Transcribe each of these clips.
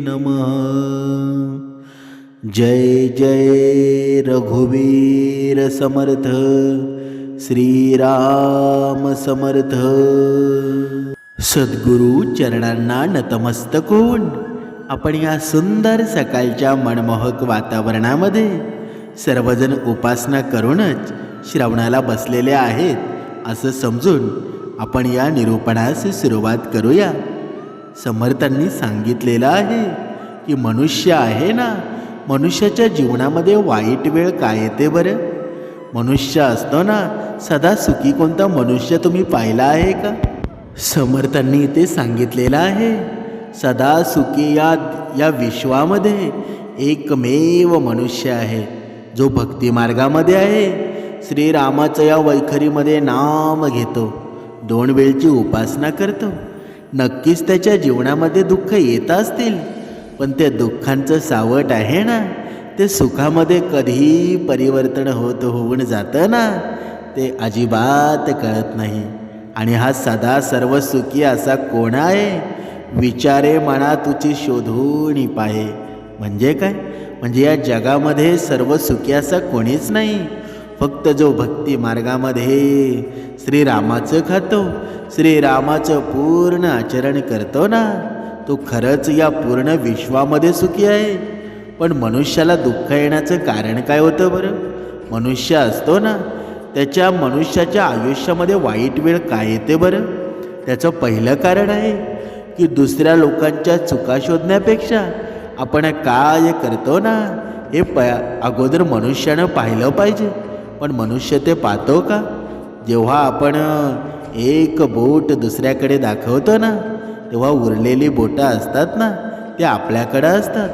नमः। जय जय रघुवीर समर्थ। श्रीराम समर्थ। सद्गुरु चरणांना नतमस्तक होऊन आपण या सुंदर सकाळच्या मनमोहक वातावरणामध्ये सर्वजण उपासना करूनच श्रवणाला बसलेले आहेत असं समजून आपण या निरूपणास सुरुवात करूया. समर्थांनी सांगितलेलं आहे की मनुष्य आहे ना मनुष्याच्या जीवनामध्ये वाईट वेळ काय येते बरं? मनुष्य असतो ना सदा सुखी कोणता मनुष्य तुम्ही पाहिला आहे का? समर्थांनी इथे सांगितलेलं आहे सदा सुखी या या विश्वामध्ये एकमेव मनुष्य आहे जो भक्तिमार्गामध्ये आहे. श्रीरामाचं या वैखरीमध्ये नाम घेतो दोन वेळची उपासना करतो. नक्कीच त्याच्या जीवनामध्ये दुःख येत असतील. पण त्या दुःखांचं सावट आहे ना? ते सुखामध्ये कधीही परिवर्तन होत होऊन जातं ना? ते अजिबात कळत नाही. आणि हा सदा सर्व सुखी असा कोण आहे? विचारे मना तुझी शोधून पाहे. म्हणजे काय? म्हणजे या जगामध्ये सर्व सुखी असा कोणीच नाही. फक्त जो भक्ती मार्गामध्ये श्रीरामाचं खातो श्रीरामाचं पूर्ण आचरण करतो ना तो खरंच या पूर्ण विश्वामध्ये सुखी आहे. पण मनुष्याला दुःख येण्याचं कारण काय होतं बरं? मनुष्य असतो ना त्याच्या मनुष्याच्या आयुष्यामध्ये वाईट वेळ काय येते बरं? त्याचं पहिलं कारण आहे की दुसऱ्या लोकांच्या चुका शोधण्यापेक्षा आपण काय करतो ना हे प अगोदर मनुष्यानं पाहिलं पाहिजे. पण मनुष्य ते पाहतो का? जेव्हा आपण एक बोट दुसऱ्याकडे दाखवतो ना तेव्हा उरलेली बोटं असतात ना ते आपल्याकडं असतात.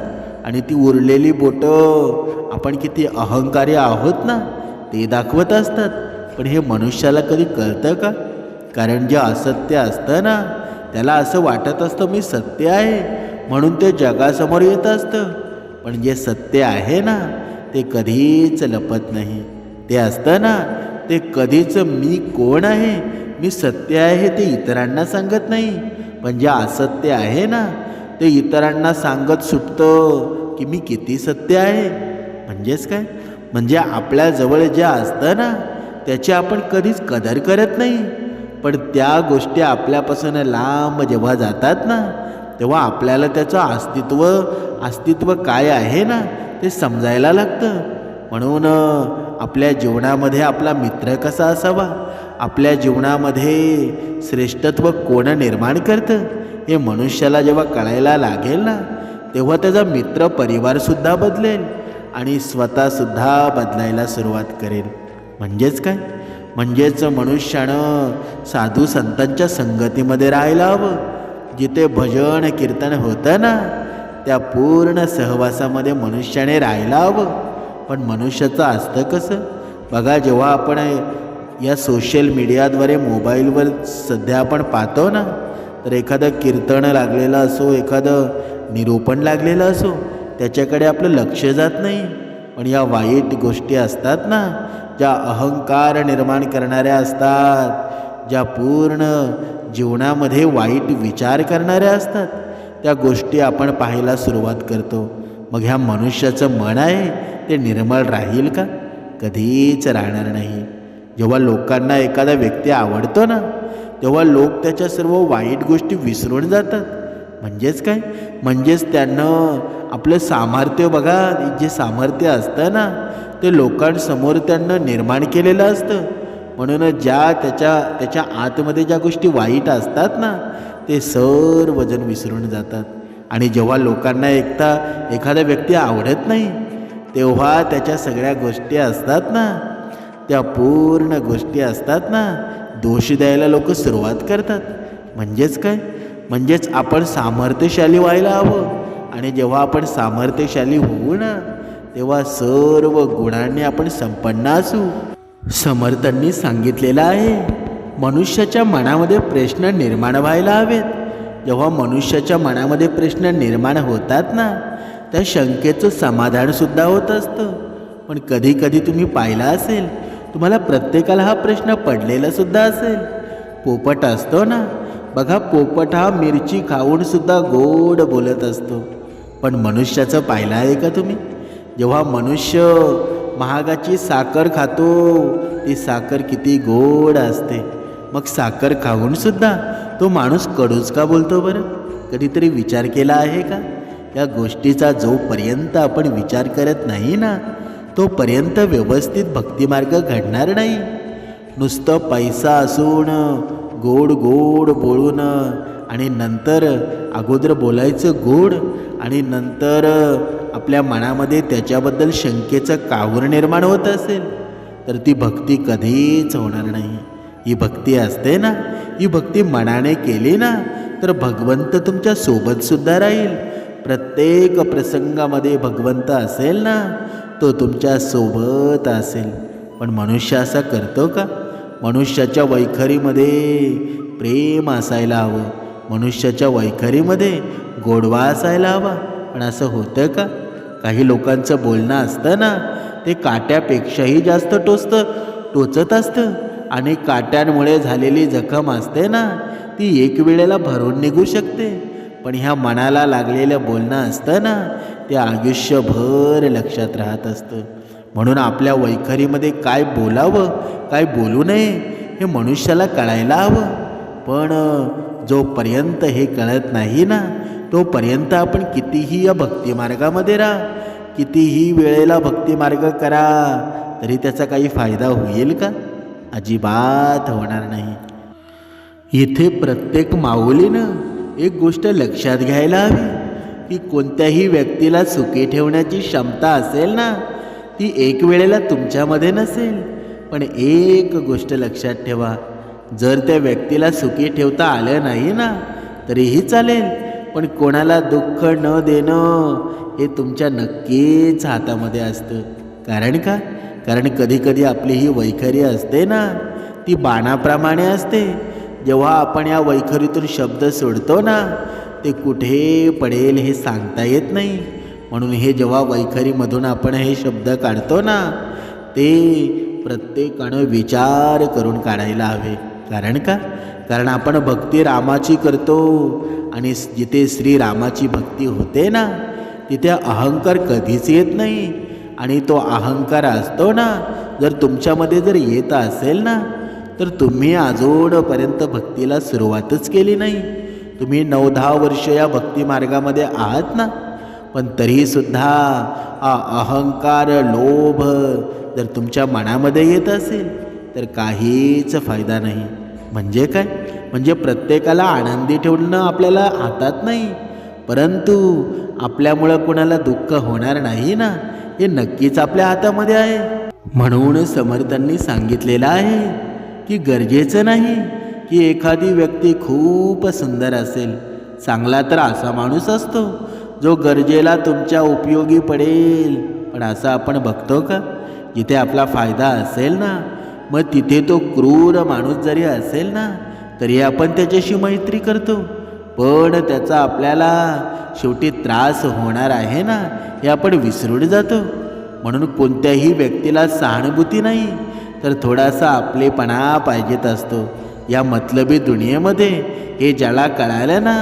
आणि ती उरलेली बोटं आपण किती अहंकारी आहोत ना ते दाखवत असतात. पण हे मनुष्याला कधी कळतं का? कारण जे असत्य असतं ना त्याला असं वाटत असतं मी सत्य आहे म्हणून ते जगासमोर येत असतं. पण जे सत्य आहे ना ते कधीच लपत नाही. ते असतं ना ते कधीच मी कोण आहे? मी सत्य आहे ते इतरांना सांगत नाही. पण जे असत्य आहे ना ते इतरांना सांगत सुटतं की मी किती सत्य आहे. म्हणजेच काय? म्हणजे आपल्याजवळ जे असतं ना त्याची आपण कधीच कदर करत नाही. पण त्या गोष्टी आपल्यापासून लांब जेव्हा जातात ना तेव्हा आपल्याला त्याचं अस्तित्व अस्तित्व काय आहे ना ते समजायला लागतं. म्हणून आपल्या जीवनामध्ये आपला मित्र कसा असावा? आपल्या जीवनामध्ये श्रेष्ठत्व कोण निर्माण करतं? हे मनुष्याला जेव्हा कळायला लागेल ना तेव्हा त्याचा मित्र परिवारसुद्धा बदलेल आणि स्वतःसुद्धा बदलायला सुरुवात करेल. म्हणजेच काय? म्हणजेच मनुष्यानं साधू संतांच्या संगतीमध्ये राहायला हवं. जिथे भजन कीर्तन होतं ना त्या पूर्ण सहवासामध्ये मनुष्याने राहायला हवं. पण मनुष्याचं असतं कसं? बघा जेव्हा आपण या सोशल मीडियाद्वारे मोबाईलवर सध्या आपण पाहतो ना तर एखादं कीर्तन लागलेलं असो एखादं निरूपण लागलेलं असो त्याच्याकडे आपलं लक्ष जात नाही. पण या वाईट गोष्टी असतात ना ज्या अहंकार निर्माण करणाऱ्या असतात ज्या पूर्ण जीवनामध्ये वाईट विचार करणाऱ्या असतात त्या गोष्टी आपण पाहायला सुरुवात करतो. मग ह्या मनुष्याचं मन आहे ते निर्मळ राहील का? कधीच राहणार नाही. जेव्हा लोकांना एखादा व्यक्ती आवडतो ना तेव्हा लोक त्याच्या सर्व वाईट गोष्टी विसरून जातात. म्हणजेच काय? म्हणजेच त्यांना आपलं सामर्थ्य बघा जे सामर्थ्य असतं ना ते लोकांसमोर त्यांना निर्माण केलेलं असतं. म्हणून ज्या त्याच्या त्याच्या आतमध्ये ज्या गोष्टी वाईट असतात ना ते सर्वजण विसरून जातात. आणि जेव्हा लोकांना एकता एखादा व्यक्ती आवडत नाही तेव्हा त्याच्या सगळ्या गोष्टी असतात ना. त्या पूर्ण गोष्टी असतात ना. दोष द्यायला लोक सुरुवात करतात. म्हणजेच काय? म्हणजेच आपण सामर्थ्यशाली व्हायला हवं. आणि जेव्हा आपण सामर्थ्यशाली होऊ ना तेव्हा सर्व गुणांनी आपण संपन्न असू. समर्थांनी सांगितलेलं आहे मनुष्याच्या मनामध्ये प्रश्न निर्माण व्हायला हवेत. जेव्हा मनुष्याच्या मनामध्ये प्रश्न निर्माण होतात ना त्या शंकेचं समाधानसुद्धा होत असतं. पण कधी कधी तुम्ही पाहिला असेल तुम्हाला प्रत्येकाला हा प्रश्न पडलेलासुद्धा असेल. पोपट असतो ना बघा पोपट हा मिरची खाऊनसुद्धा गोड बोलत असतो. पण मनुष्याचं पाहिलं आहे का तुम्ही? जेव्हा मनुष्य महागाची साखर खातो ती साखर किती गोड असते. मग साखर खाऊन सुद्धा तो माणूस कडूच का बोलतो बरं? कधीतरी विचार केला आहे का? या गोष्टीचा जोपर्यंत आपण विचार करत नाही ना तोपर्यंत व्यवस्थित भक्तिमार्ग घडणार नाही. नुसतं पैसा असून गोड गोड बोलून आणि नंतर अगोदर बोलायचं गोड आणि नंतर आपल्या मनामध्ये त्याच्याबद्दल शंकेचं काहूर निर्माण होत असेल तर ती भक्ती कधीच होणार नाही. ही भक्ती असते ना? ही भक्ती मनाने केली ना तर भगवंत तुमच्या सोबतसुद्धा राहील. प्रत्येक प्रसंगामध्ये भगवंत असेल ना तो तुमच्यासोबत असेल. पण मनुष्य असा करतो का? मनुष्याच्या वैखरीमध्ये प्रेम असायला हवं. मनुष्याच्या वैखरीमध्ये गोडवा असायला हवा. पण असं होतं का? काही लोकांचं बोलणं असतं ना ते काट्यापेक्षाही जास्त टोचतं टोचत असतं. आणि काट्यांमुळे झालेली जखम असते ना ती एक वेळेला भरून निघू शकते. पण ह्या मनाला लागलेलं बोलणं असतं ना ते आयुष्यभर लक्षात राहत असतं. म्हणून आपल्या वैखरीमध्ये काय बोलावं काय बोलू नये हे मनुष्याला कळायला हवं. पण जोपर्यंत हे कळत नाही ना तोपर्यंत आपण कितीही या भक्तिमार्गामध्ये राहा. कितीही वेळेला भक्तिमार्ग करा तरी त्याचा काही फायदा होईल का? अजिबात होणार नाही. इथे प्रत्येक माऊलीनं एक गोष्ट लक्षात घ्यायला हवी की कोणत्याही व्यक्तीला सुखी ठेवण्याची क्षमता असेल ना ती एक वेळेला तुमच्यामध्ये नसेल. पण एक गोष्ट लक्षात ठेवा जर त्या व्यक्तीला सुखी ठेवता आलं नाही ना तरीही चालेल. पण कोणाला दुःख न देणं हे तुमच्या नक्कीच हातामध्ये असतं. कारण का? कारण कधीकधी आपली ही वैखरी असते ना ती बाणाप्रमाणे असते. जेव्हा आपण या वैखरीतून शब्द सोडतो ना ते कुठे पडेल हे सांगता येत नाही. म्हणून हे जेव्हा वैखरीमधून आपण हे शब्द काढतो ना ते प्रत्येकानं विचार करून काढायला हवे. कारण का? कारण आपण भक्ती रामाची करतो आणि जिथे श्रीरामाची भक्ती होते ना तिथे अहंकार कधीच येत नाही. आणि तो अहंकार असतो ना जर तुमच्यामध्ये जर येत असेल ना तर तुम्ही अजूनपर्यंत भक्तीला सुरुवातच केली नाही. तुम्ही नऊ दहा वर्ष या भक्तिमार्गामध्ये आहात ना पण तरीसुद्धा हा अहंकार लोभ जर तुमच्या मनामध्ये येत असेल तर काहीच फायदा नाही. म्हणजे काय? म्हणजे प्रत्येकाला आनंदी ठेवणं आपल्याला हातात नाही परंतु आपल्यामुळं कोणाला दुःख होणार नाही ना. हे नक्कीच आपल्या हातामध्ये आहे. म्हणून समर्थांनी सांगितलेलं आहे की गरजेचं नाही की एखादी व्यक्ती खूप सुंदर असेल चांगला तर असा माणूस असतो जो गरजेला तुमच्या उपयोगी पडेल. पण असं आपण बघतो का? जिथे आपला फायदा असेल ना मग तिथे तो क्रूर माणूस जरी असेल ना तरी आपण त्याच्याशी मैत्री करतो. पण त्याचा आपल्याला शेवटी त्रास होणार आहे ना हे आपण विसरून जातो. म्हणून कोणत्याही व्यक्तीला सहानुभूती नाही तर थोडासा आपलेपणा पाहिजेत असतो. या मतलबी दुनियेमध्ये हे ज्याला कळालं ना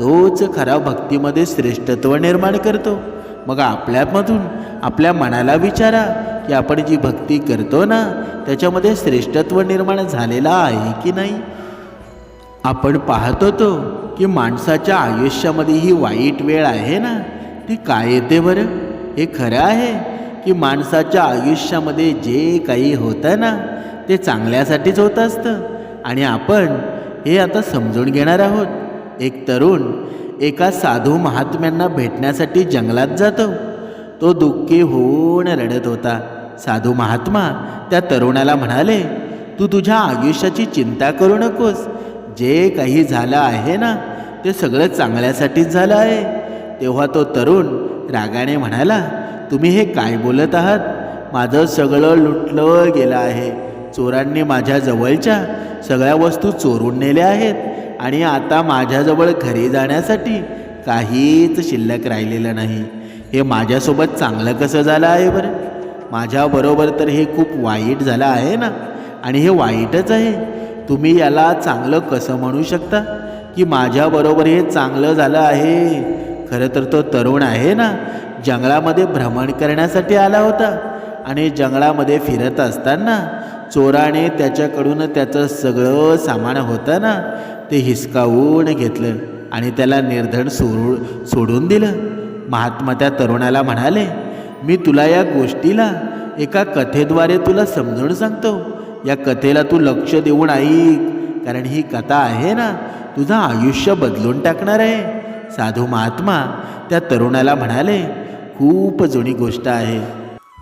तोच खरा भक्तीमध्ये श्रेष्ठत्व निर्माण करतो. मग आपल्यामधून आपल्या मनाला विचारा की आपण जी भक्ती करतो ना त्याच्यामध्ये श्रेष्ठत्व निर्माण झालेलं आहे की नाही? आपण पाहत होतो की माणसाच्या आयुष्यामध्ये ही वाईट वेळ आहे ना? ती काय येते बरं? हे खरं आहे की माणसाच्या आयुष्यामध्ये जे काही होतं ना ते चांगल्यासाठीच होत असतं. आणि आपण हे आता समजून घेणार आहोत. एक तरुण एका साधू महात्म्यांना भेटण्यासाठी जंगलात जातो. तो दुःखी होऊन रडत होता. साधू महात्मा त्या तरुणाला म्हणाले तू तुझ्या आयुष्याची चिंता करू नकोस. जे काही झालं आहे ना ते सगळं चांगल्यासाठीच झालं आहे. तेव्हा तो तरुण रागाने म्हणाला तुम्ही हे काय बोलत आहात? माझं सगळं लुटलं गेलं आहे. चोरांनी माझ्या जवळच्या सगळ्या वस्तू चोरून नेल्या आहेत आणि आता माझ्याजवळ घरी जाण्यासाठी काहीच शिल्लक राहिलेलं नाही. हे माझ्यासोबत चांगलं कसं झालं आहे बरं? माझ्याबरोबर तर हे खूप वाईट झालं आहे ना? आणि हे वाईटच आहे. तुम्ही याला चांगलं कसं म्हणू शकता? की माझ्याबरोबर हे चांगलं झालं आहे? खरं तर तो तरुण आहे ना? जंगलामध्ये भ्रमण करण्यासाठी आला होता. आणि जंगलामध्ये फिरत असताना चोराने त्याच्याकडून त्याचं सगळं सामान होतं ना? ते हिसकावून घेतलं आणि त्याला निर्धन सोडू सोडून दिलं. महात्मा त्या तरुणाला म्हणाले मी तुला या गोष्टीला एका कथेद्वारे तुला समजून सांगतो. या कथेला तू लक्ष देऊन ऐक. कारण ही कथा आहे ना तुझं आयुष्य बदलून टाकणार आहे. साधू महात्मा त्या तरुणाला म्हणाले खूप जुनी गोष्ट आहे.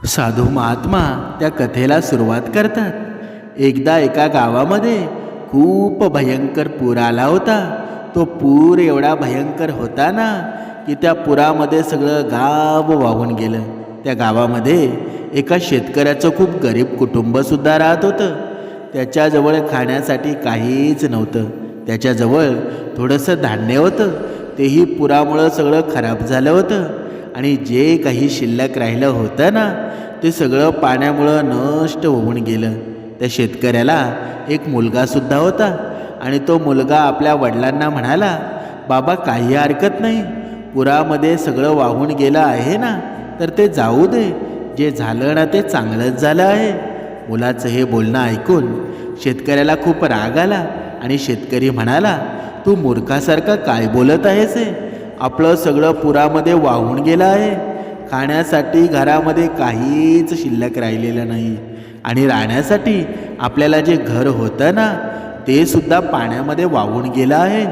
साधू महात्मा त्या कथेला सुरुवात करतात. एकदा एका गावामध्ये खूप भयंकर पूर आला होता. तो पूर एवढा भयंकर होता ना की त्या पुरामध्ये सगळं गाव वाहून गेलं. त्या गावामध्ये एका शेतकऱ्याचं खूप गरीब कुटुंबसुद्धा राहत होतं. त्याच्याजवळ खाण्यासाठी काहीच नव्हतं. त्याच्याजवळ थोडंसं धान्य होतं. तेही पुरामुळं सगळं खराब झालं होतं. आणि जे काही शिल्लक राहिलं होतं ना ते सगळं पाण्यामुळं नष्ट होऊन गेलं. त्या शेतकऱ्याला एक मुलगासुद्धा होता. आणि तो मुलगा आपल्या वडिलांना म्हणाला बाबा काही हरकत नाही. पुरामध्ये सगळं वाहून गेलं आहे ना तर ते जाऊ दे. जे झालं ना ते चांगलंच झालं आहे. मुलाचं हे बोलणं ऐकून शेतकऱ्याला खूप राग आला आणि शेतकरी म्हणाला तू मूर्खासारखा काय बोलत आहेस हे? आपलं सगळं पुरामध्ये वाहून गेलं आहे. खाण्यासाठी घरामध्ये काहीच शिल्लक राहिलेलं नाही. आणि राहण्यासाठी आपल्याला जे घर होतं ना ते सुद्धा पाण्यामध्ये वाहून गेलं आहे.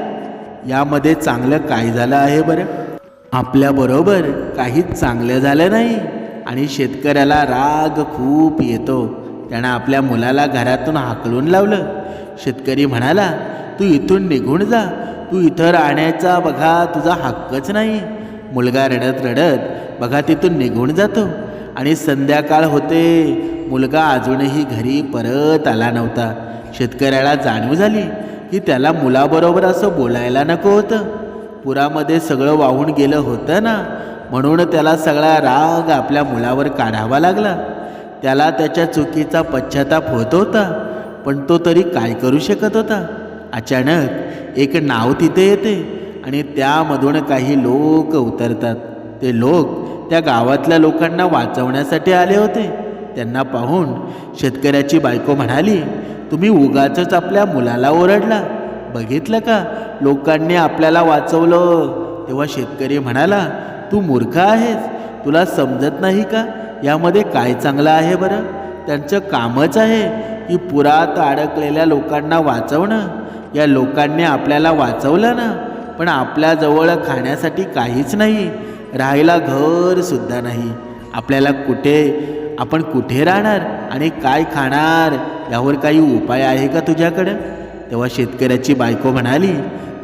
यामध्ये चांगलं काय झालं आहे बरं? आपल्याबरोबर काहीच चांगलं झालं नाही. आणि शेतकऱ्याला राग खूप येतो. त्यानं आपल्या मुलाला घरातून हाकलून लावलं. शेतकरी म्हणाला तू इथून निघून जा. तू इथं राहण्याचा बघा तुझा हक्कच नाही. मुलगा रडत रडत बघा तिथून निघून जातो. आणि संध्याकाळ होते. मुलगा अजूनही घरी परत आला नव्हता. शेतकऱ्याला जाणीव झाली की त्याला मुलाबरोबर असं बोलायला नको होतं. पुरामध्ये सगळं वाहून गेलं होतं ना? म्हणून त्याला सगळा राग आपल्या मुलावर काढावा लागला. त्याला त्याच्या चुकीचा पश्चाताप होत होता पण तो तरी काय करू शकत होता? अचानक एक नाव तिथे येते आणि त्यामधून काही लोक उतरतात. ते लोक त्या गावातल्या लोकांना वाचवण्यासाठी आले होते. त्यांना पाहून शेतकऱ्याची बायको म्हणाली तुम्ही उगाच आपल्या मुलाला ओरडला. बघितलं का? लोकांनी आपल्याला वाचवलं. तेव्हा शेतकरी म्हणाला तू मूर्ख आहेस? तुला समजत नाही का? यामध्ये काय चांगलं आहे बरं? त्यांचं कामच आहे की पुरात अडकलेल्या लोकांना वाचवणं. या लोकांनी आपल्याला वाचवलं ना पण आपल्याजवळ खाण्यासाठी काहीच नाही. राहायला घरसुद्धा नाही. आपल्याला कुठे आपण कुठे राहणार आणि काय खाणार? यावर काही उपाय आहे का तुझ्याकडं? तेव्हा शेतकऱ्याची बायको म्हणाली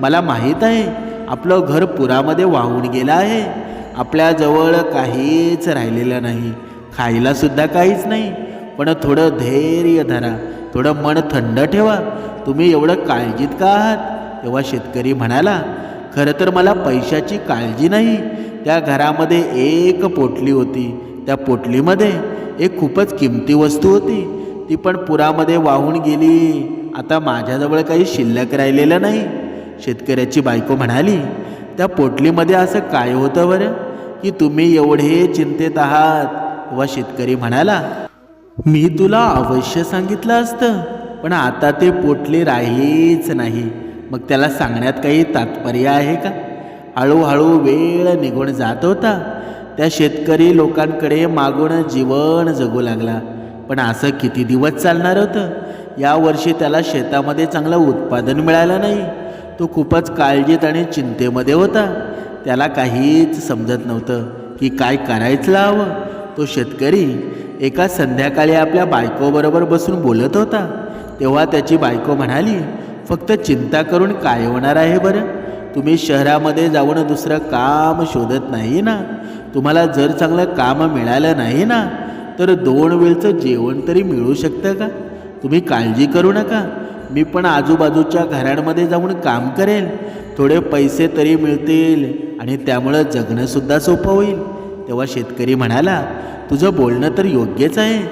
मला माहीत आहे आपलं घर पुरामध्ये वाहून गेलं आहे. आपल्याजवळ काहीच राहिलेलं नाही. खायलासुद्धा काहीच नाही. पण थोडं धैर्य धरा. थोडं मन थंड ठेवा. तुम्ही एवढं काळजीत का आहात? तेव्हा शेतकरी म्हणाला खरं तर मला पैशाची काळजी नाही. त्या घरामध्ये एक पोटली होती. त्या पोटलीमध्ये एक खूपच किमती वस्तू होती. ती पण पुरामध्ये वाहून गेली. आता माझ्याजवळ काही शिल्लक राहिलेलं नाही. शेतकऱ्याची बायको म्हणाली त्या पोटलीमध्ये असं काय होतं बरं? की तुम्ही एवढे चिंतेत आहात? व शेतकरी म्हणाला मी तुला अवश्य सांगितलं असतं पण आता ते पोटले राहीच नाही. मग त्याला सांगण्यात काही तात्पर्य आहे का? हळूहळू वेळ निघून जात होता. त्या शेतकरी लोकांकडे मागून जीवन जगू लागला. पण असं किती दिवस चालणार होतं? यावर्षी त्याला शेतामध्ये चांगलं उत्पादन मिळालं नाही. तो खूपच काळजीत आणि चिंतेमध्ये होता. त्याला काहीच समजत नव्हतं की काय करायचं हवं तो शेतकरी एका संध्याकाळी आपल्या बायकोबरोबर बसून बोलत होता. तेव्हा त्याची बायको म्हणाली फक्त चिंता करून काय होणार आहे बरं? तुम्ही शहरामध्ये जाऊन दुसरं काम शोधत नाही ना? तुम्हाला जर चांगलं काम मिळालं नाही ना? तर दोन वेळचं जेवण तरी मिळू शकतं का? तुम्ही काळजी करू नका. मी पण आजूबाजूच्या घरांमध्ये जाऊन काम करेल थोडे पैसे तरी मिळतील आणि त्यामुळं जगणंसुद्धा सोपं होईल. तेव्हा शेतकरी म्हणाला तुझं बोलणं तर योग्यच आहे.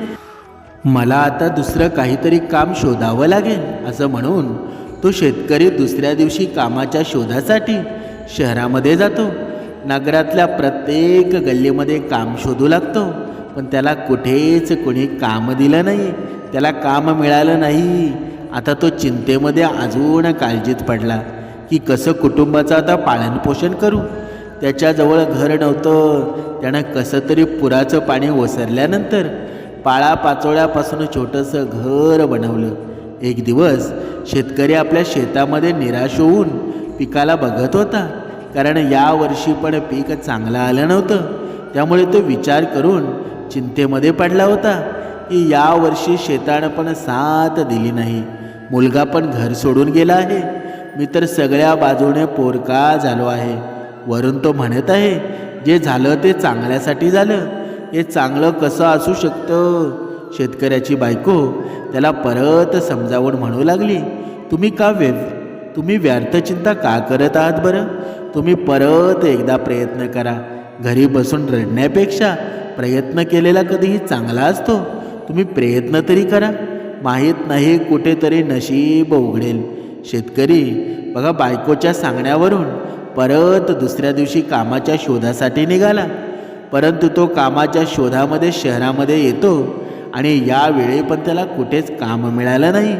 मला आता दुसरं काहीतरी काम शोधावं लागेल असं म्हणून तो शेतकरी दुसऱ्या दिवशी कामाच्या शोधासाठी शहरामध्ये जातो. नगरातल्या प्रत्येक गल्लीमध्ये काम शोधू लागतो पण त्याला कुठेच कोणी काम दिलं नाही. त्याला काम मिळालं नाही. आता तो चिंतेमध्ये अजून काळजीत पडला की कसं कुटुंबाचं आता पालनपोषण करू? त्याच्याजवळ घर नव्हतं. त्यानं कसं तरी पुराचं पाणी ओसरल्यानंतर पाळापाचोळ्यापासून छोटंसं घर बनवलं. एक दिवस शेतकरी आपल्या शेतामध्ये निराश होऊन पिकाला बघत होता. कारण यावर्षी पण पीक चांगलं आलं नव्हतं. त्यामुळे तो विचार करून चिंतेमध्ये पडला होता की यावर्षी शेतानं पण साथ दिली नाही. मुलगा पण घर सोडून गेला आहे. मी तर सगळ्या बाजूने पोरका झालो आहे. वरून तो म्हणत आहे जे झालं ते चांगल्यासाठी झालं. हे चांगलं कसं असू शकतं? शेतकऱ्याची बायको त्याला परत समजावून म्हणू लागली तुम्ही का व्य तुम्ही व्यर्थ चिंता का करत आहात बरं? तुम्ही परत एकदा प्रयत्न करा. घरी बसून रडण्यापेक्षा प्रयत्न केलेला कधीही चांगला असतो. तुम्ही प्रयत्न तरी करा. माहीत नाही कुठेतरी नशीब उघडेल. शेतकरी बघा बायकोच्या सांगण्यावरून परत दुसऱ्या दिवशी कामाच्या शोधासाठी निघाला. परंतु तो कामाच्या शोधामध्ये शहरामध्ये येतो आणि यावेळी पण त्याला कुठेच काम मिळालं नाही.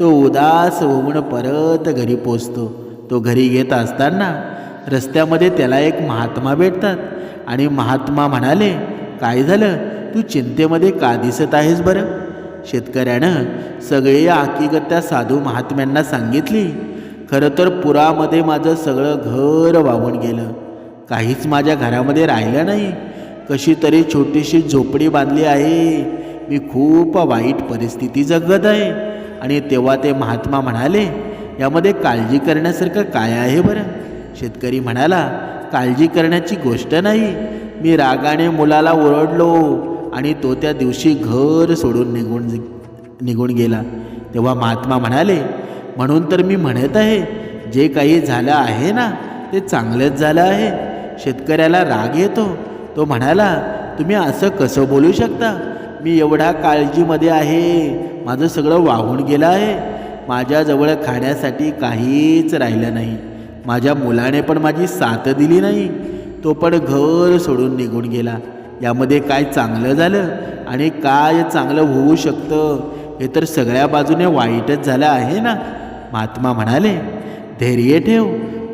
तो उदास होऊन परत घरी पोचतो. तो घरी येत असताना रस्त्यामध्ये त्याला एक महात्मा भेटतात आणि महात्मा म्हणाले काय झालं? तू चिंतेमध्ये का दिसत आहेस बरं? शेतकऱ्यानं सगळी हकीकत त्या साधू महात्म्यांना सांगितली. खरं तर पुरामध्ये माझं सगळं घर वाहून गेलं. काहीच माझ्या घरामध्ये राहिलं नाही. कशी तरी छोटीशी झोपडी बांधली आहे. मी खूप वाईट परिस्थिती जगत आहे. आणि तेव्हा ते महात्मा म्हणाले यामध्ये काळजी करण्यासारखं काय आहे बरं? शेतकरी म्हणाला काळजी करण्याची गोष्ट नाही. मी रागाने मुलाला ओरडलो. आणि तो त्या दिवशी घर सोडून निघून निघून गेला. तेव्हा महात्मा म्हणाले म्हणून तर मी म्हणत आहे जे काही झालं आहे ना ते चांगलंच झालं आहे. शेतकऱ्याला राग येतो. तो म्हणाला तुम्ही असं कसं बोलू शकता? मी एवढा काळजीमध्ये आहे. माझं सगळं वाहून गेलं आहे. माझ्याजवळ खाण्यासाठी काहीच राहिलं नाही. माझ्या मुलाने पण माझी साथ दिली नाही. तो पण घर सोडून निघून गेला. यामध्ये काय चांगलं झालं आणि काय चांगलं होऊ शकतं हे तर सगळ्या बाजूने वाईटच झालं आहे ना? महात्मा म्हणाले धैर्य ठेव.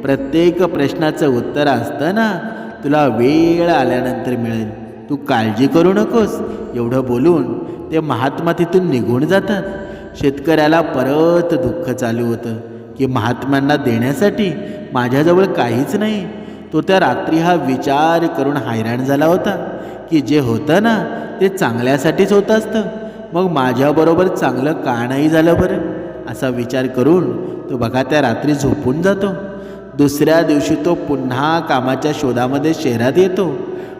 प्रत्येक प्रश्नाचं उत्तर असतं ना? तुला वेळ आल्यानंतर मिळेल. तू काळजी करू नकोस. एवढं बोलून ते महात्मा तिथून निघून जातात. शेतकऱ्याला परत दुःख चालू होतं की महात्म्यांना देण्यासाठी माझ्याजवळ काहीच नाही. तो त्या रात्री हा विचार करून हैराण झाला होता. की जे होतं ना ते चांगल्यासाठीच होत असतं. मग माझ्याबरोबर चांगलं का नाही झालं बरं? असा विचार करून तो बघा त्या रात्री झोपून जातो. दुसऱ्या दिवशी तो पुन्हा कामाच्या शोधामध्ये शहरात येतो.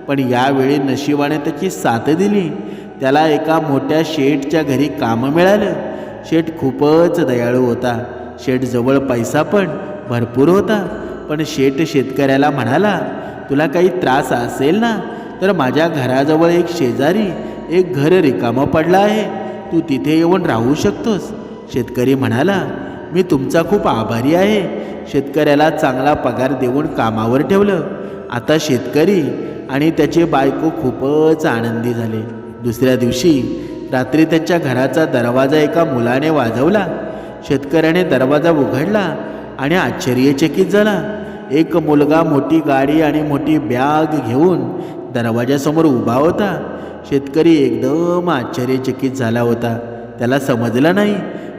पण यावेळी नशिबाने त्याची साथ दिली. त्याला एका मोठ्या शेठच्या घरी कामं मिळालं. शेठ खूपच दयाळू होता. शेठजवळ पैसा पण भरपूर होता. पण शेठ शेतकऱ्याला म्हणाला तुला काही त्रास असेल ना तर माझ्या घराजवळ एक शेजारी एक घर रिकामं पडलं आहे. तू तिथे येऊन राहू शकतोस. शेतकरी म्हणाला मी तुमचा खूप आभारी आहे. शेतकऱ्याला चांगला पगार देऊन कामावर ठेवलं. आता शेतकरी आणि त्याचे बायको खूपच आनंदी झाले. दुसऱ्या दिवशी रात्री त्यांच्या घराचा दरवाजा एका मुलाने वाजवला. शेतकऱ्याने दरवाजा उघडला आणि आश्चर्यचकित झाला. एक मुलगा मोठी गाडी आणि मोठी बॅग घेऊन दरवाजासमोर उभा होता. शेतकरी एकदम आश्चर्यचकित झाला होता. त्याला समजलं नाही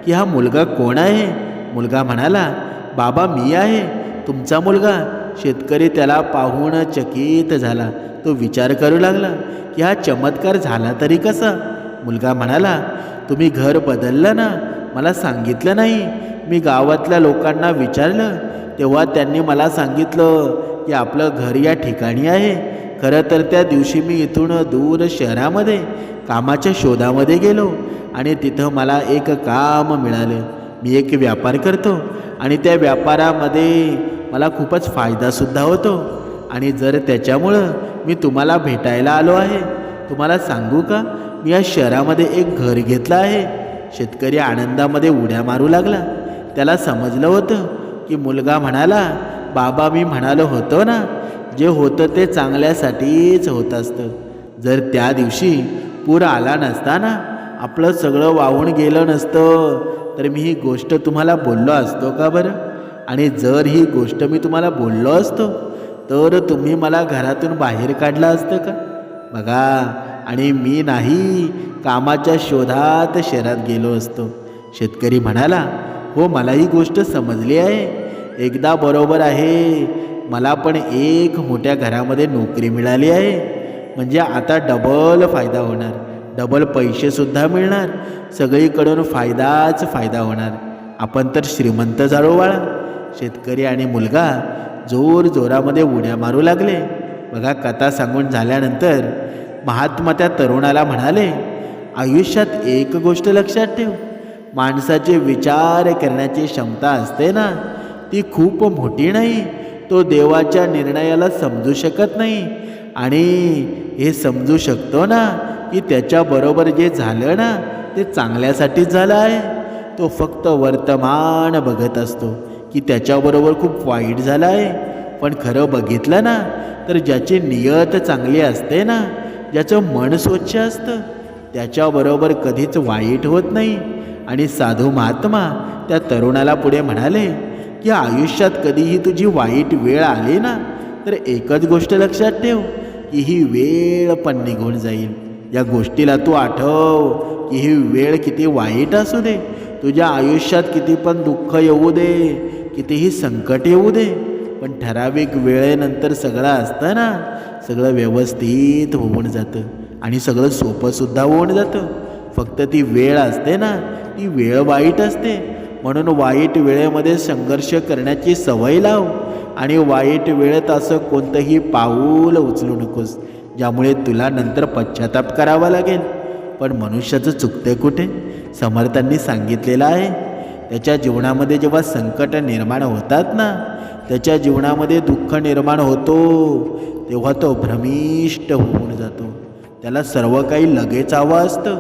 की हा मुलगा कोण आहे? मुलगा म्हणाला बाबा मी आहे. तुमचा मुलगा. शेतकरी त्याला पाहून चकित झाला. तो विचार करू लागला की हा चमत्कार झाला तरी कसा? मुलगा म्हणाला तुम्ही घर बदललं ना? मला सांगितलं नाही. मी गावातल्या लोकांना विचारलं. तेव्हा त्यांनी मला सांगितलं की आपलं घर या ठिकाणी आहे. खरं तर त्या दिवशी मी इथून दूर शहरामध्ये कामाच्या शोधामध्ये गेलो आणि तिथं मला एक काम मिळालं. मी एक व्यापार करतो आणि त्या व्यापारामध्ये मला खूपच फायदासुद्धा होतो. आणि जर त्याच्यामुळं मी तुम्हाला भेटायला आलो आहे तुम्हाला सांगू का? मी या शहरामध्ये एक घर घेतलं आहे. शेतकरी आनंदामध्ये उड्या मारू लागला. त्याला समजलं होतं की मुलगा म्हणाला बाबा मी म्हणालो होतो ना जे होतं ते चांगल्यासाठीच होत असतं. जर त्या दिवशी पूर आला नसता ना आपलं सगळं वाहून गेलं नसतं तर मी ही गोष्ट तुम्हाला बोललो असतो का बरं? आणि जर ही गोष्ट मी तुम्हाला बोललो असतो तर तुम्ही मला घरातून बाहेर काढलं असतं का? बघा आणि मी नाही कामाच्या शोधात शहरात गेलो असतो. शेतकरी म्हणाला हो मला ही गोष्ट समजली आहे. एकदा बरोबर आहे मला पण एक मोठ्या घरामध्ये नोकरी मिळाली आहे. म्हणजे आता डबल फायदा होणार. डबल पैसेसुद्धा मिळणार. सगळीकडून फायदाच फायदा होणार. आपण तर श्रीमंत झालो बाळा शेतकरी आणि मुलगा जोर जोरामध्ये उड्या मारू लागले. बघा कथा सांगून झाल्यानंतर महात्मा त्या तरुणाला म्हणाले आयुष्यात एक गोष्ट लक्षात ठेव. माणसाचे विचार करण्याची क्षमता असते ना ती खूप मोठी नाही. तो देवाच्या निर्णयाला समजू शकत नाही. आणि हे समजू शकतो ना की त्याच्याबरोबर जे झालं ना ते चांगल्यासाठीच झालं आहे. तो फक्त वर्तमान बघत असतो की त्याच्याबरोबर खूप वाईट झालं आहे. पण खरं बघितलं ना तर ज्याची नियत चांगली असते ना ज्याचं मन स्वच्छ असतं त्याच्याबरोबर कधीच वाईट होत नाही. आणि साधू महात्मा त्या तरुणाला पुढे म्हणाले की आयुष्यात कधीही तुझी वाईट वेळ आली ना तर एकच गोष्ट लक्षात ठेव की ही वेळ पण निघून जाईल. या गोष्टीला तू आठव की ही वेळ किती वाईट असू दे. तुझ्या आयुष्यात किती पण दुःख येऊ दे कितीही संकट येऊ दे पण ठराविक वेळेनंतर सगळं असतं ना सगळं व्यवस्थित होऊन जातं आणि सगळं सोपंसुद्धा होऊन जातं. फक्त ती वेळ असते ना ती वेळ वाईट असते. म्हणून वाईट वेळेमध्ये संघर्ष करण्याची सवय लाव. आणि वाईट वेळेत असं कोणतंही पाऊल उचलू नकोस ज्यामुळे तुला नंतर पश्चाताप करावा लागेल. पण मनुष्याचं चुकते कुठे? समर्थांनी सांगितलेलं आहे. त्याच्या जीवनामध्ये जेव्हा संकट निर्माण होतात ना त्याच्या जीवनामध्ये दुःख निर्माण होतो तेव्हा तो भ्रमिष्ट होऊन जातो. त्याला सर्व काही लगेच हवं असतं.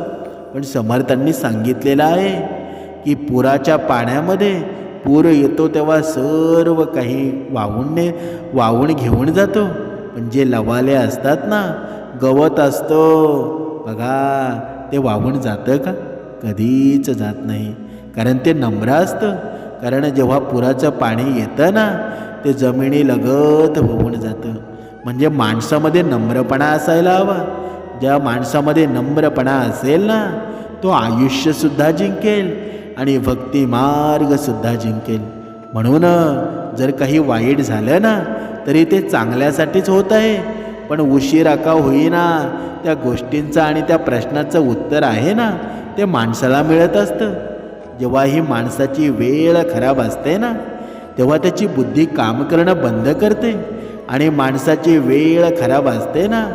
पण समर्थांनी सांगितलेलं आहे की पुराच्या पाण्यामध्ये पूर येतो तेव्हा सर्व काही वाहून ने वाहून घेऊन जातो. पण जे लवाले असतात ना गवत असतं. बघा ते वाहून जातं का? कधीच जात नाही. कारण ते नम्र असतं. कारण जेव्हा पुराचं पाणी येतं ना ते जमिनीलगत होऊन जातं. म्हणजे माणसामध्ये नम्रपणा असायला हवा. ज्या माणसामध्ये नम्रपणा असेल ना तो आयुष्यसुद्धा जिंकेल. आणि भक्ती मार्गसुद्धा जिंकेल. म्हणून जर काही वाईट झालं ना तरी ते चांगल्यासाठीच होत आहे. पण उशिरा का होईना त्या गोष्टींचं आणि त्या प्रश्नाचं उत्तर आहे ना ते माणसाला मिळत असतं. जेव्हा ही माणसाची वेळ खराब असते ना तेव्हा त्याची बुद्धी काम करणं बंद करते. आणि माणसाची वेळ खराब असते ना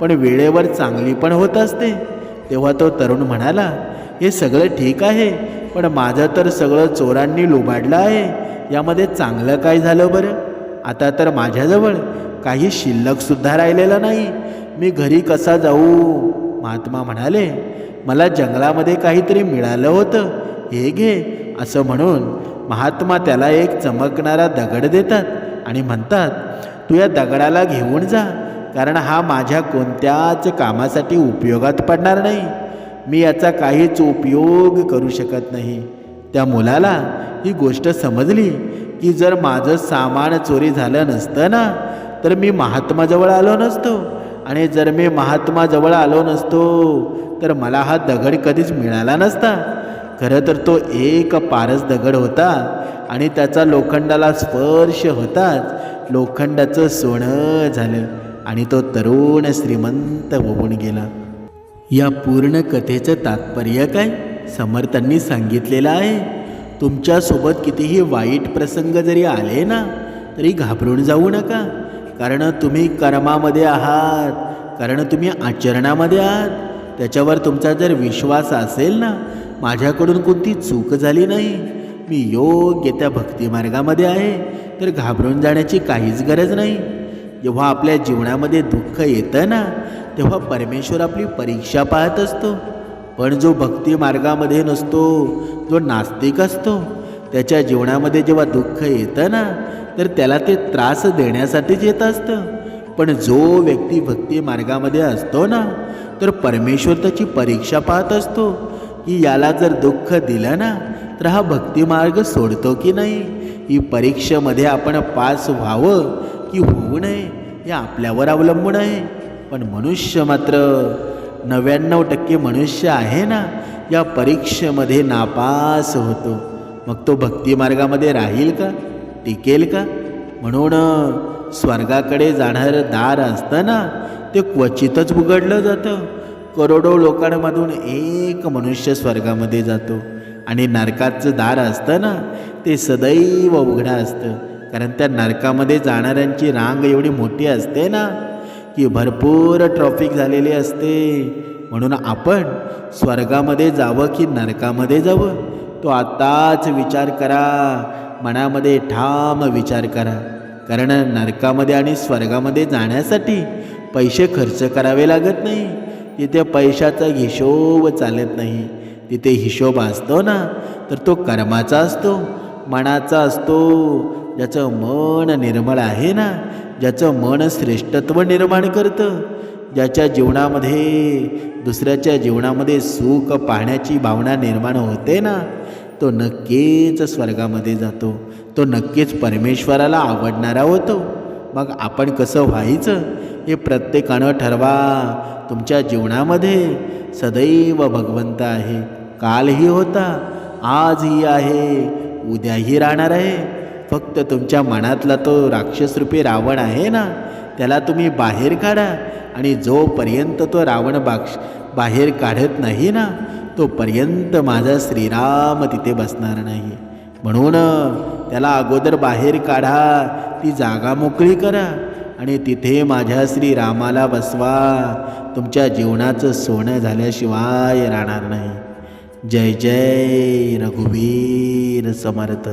पण वेळेवर चांगली पण होत असते. तेव्हा तो तरुण म्हणाला हे सगळं ठीक आहे पण माझं तर सगळं चोरांनी लुबाडलं आहे. यामध्ये चांगलं काय झालं बरं? आता तर माझ्याजवळ काही शिल्लकसुद्धा राहिलेलं नाही. मी घरी कसा जाऊ? महात्मा म्हणाले मला जंगलामध्ये काहीतरी मिळालं होतं. हे घे असं म्हणून महात्मा त्याला एक चमकणारा दगड देतात आणि म्हणतात तू या दगडाला घेऊन जा कारण हा माझ्या कोणत्याच कामासाठी उपयोगात पडणार नाही. मी याचा काहीच उपयोग करू शकत नाही. त्या मुलाला ही गोष्ट समजली की जर माझं सामान चोरी झालं नसतं ना तर मी महात्माजवळ आलो नसतो. आणि जर मी महात्माजवळ आलो नसतो तर मला हा दगड कधीच मिळाला नसता. खरं तर तो एक पारस दगड होता आणि त्याचा लोखंडाला स्पर्श होताच लोखंडाचं सोनं झालं आणि तो तरुण श्रीमंत होऊन गेला. या पूर्ण कथेचं तात्पर्य काय? समर्थांनी सांगितलेलं आहे. तुमच्यासोबत कितीही वाईट प्रसंग जरी आले ना तरी घाबरून जाऊ नका. कारण तुम्ही कर्मामध्ये आहात. कारण तुम्ही आचरणामध्ये आहात. त्याच्यावर तुमचा जर विश्वास असेल ना माझ्याकडून कोणती चूक झाली नाही. मी योग्य त्या भक्तिमार्गामध्ये आहे तर घाबरून जाण्याची काहीच गरज नाही. जेव्हा आपल्या जीवनामध्ये दुःख येतं ना तेव्हा परमेश्वर आपली परीक्षा पाहत असतो. पण जो भक्ती मार्गामध्ये नसतो जो नास्तिक असतो त्याच्या जीवनामध्ये जेव्हा दुःख येतं ना तर त्याला ते त्रास देण्यासाठीच येत असतं. पण जो व्यक्ती भक्ती मार्गामध्ये असतो ना तर परमेश्वर त्याची परीक्षा पाहत असतो की याला जर दुःख दिलं ना तर हा भक्तिमार्ग सोडतो की नाही? ही परीक्षेमध्ये आपण पास व्हावं की होऊ नये हे आपल्यावर अवलंबून आहे. पण मनुष्य मात्र नव्याण्णव टक्के मनुष्य आहे ना? या परीक्षेमध्ये नापास होतो. मग तो भक्तिमार्गामध्ये राहील का? टिकेल का? म्हणून स्वर्गाकडे जाणारं दार असतं ना ते क्वचितच उघडलं जातं. करोडो लोकांमधून एक मनुष्य स्वर्गामध्ये जातो. आणि नरकाचं दार असतं ना ते सदैव उघडं असतं. कारण त्या नरकामध्ये जाणाऱ्यांची रांग एवढी मोठी असते ना की भरपूर ट्रॉफिक झालेली असते. म्हणून आपण स्वर्गामध्ये जावं की नरकामध्ये जावं? तो आताच विचार करा. मनामध्ये ठाम विचार करा. कारण नरकामध्ये आणि स्वर्गामध्ये जाण्यासाठी पैसे खर्च करावे लागत नाही. तिथे पैशाचा हिशोब चालत नाही. तिथे हिशोब असतो ना तर तो कर्माचा असतो मनाचा असतो. ज्याचं मन निर्मळ आहे ना ज्याचं मन श्रेष्ठत्व निर्माण करतं ज्याच्या जीवनामध्ये दुसऱ्याच्या जीवनामध्ये सुख पाहण्याची भावना निर्माण होते ना तो नक्कीच स्वर्गामध्ये जातो. तो नक्कीच परमेश्वराला आवडणारा होतो. मग आपण कसं व्हायचं? हे प्रत्येकानं ठरवा. तुमच्या जीवनामध्ये सदैव भगवंत आहे. कालही होता आजही आहे उद्याही राहणार आहे. फक्त तुमच्या मनातला तो राक्षसरूपी रावण आहे ना त्याला तुम्ही बाहेर काढा आणि जोपर्यंत तो रावण बाक्ष बाहेर काढत नाही ना तोपर्यंत माझा श्रीराम तिथे बसणार नाही. म्हणून त्याला अगोदर बाहेर काढा ती जागा मोकळी करा आणि तिथे माझ्या श्रीरामाला बसवा. तुमच्या जीवनाचं सोनं झाल्याशिवाय राहणार नाही. जय जय रघुवीर समर्थ.